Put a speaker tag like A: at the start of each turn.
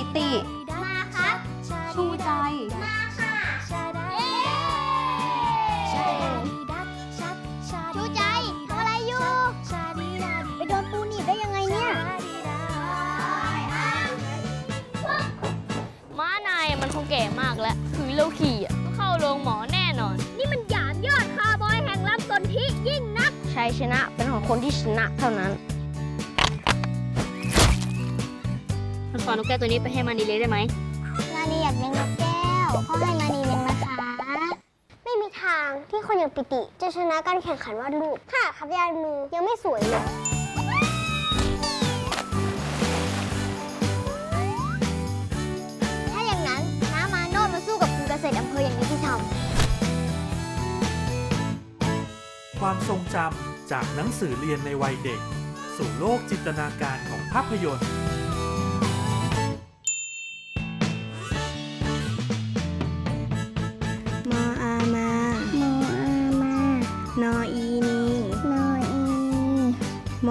A: ปิติ
B: มาครับ
A: ชูใจ
B: มาค่ะเย้ชูใจทำอะไรอยู่ไปโดนปูหนีบได้ยังไงเนี่ย
C: ม้านายมันคงแก่มากแล้วคือเราขี่อะต้องเข้าโรงหมอแน่นอน
B: นี่มันหยามยอดคาร์บอยแห่งลำสนธิยิ่งนัก
C: ชัยชนะเป็นของคนที่ชนะเท่านั้น มันขอนกแก้วตัวนี้ไปให้มานีเลยได้ไหม
B: นานีอยากเลี้ยงนกแก้วก็ให้นานีเลี้ยงนะคะ ไม่มีทางที่คนอย่างปิติ จะชนะการแข่งขันวาดรูปค่ะครับยานมือยังไม่สวยเลยถ้าอย่างนั้นน้ามาโนดมาสู้กับคุณเกษตรอำเภออย่างยุติธรรม
D: ความทรงจำจากหนังสือเรียนในวัยเด็ก สู่โลกจินตนาการของภาพยนตร์
E: ม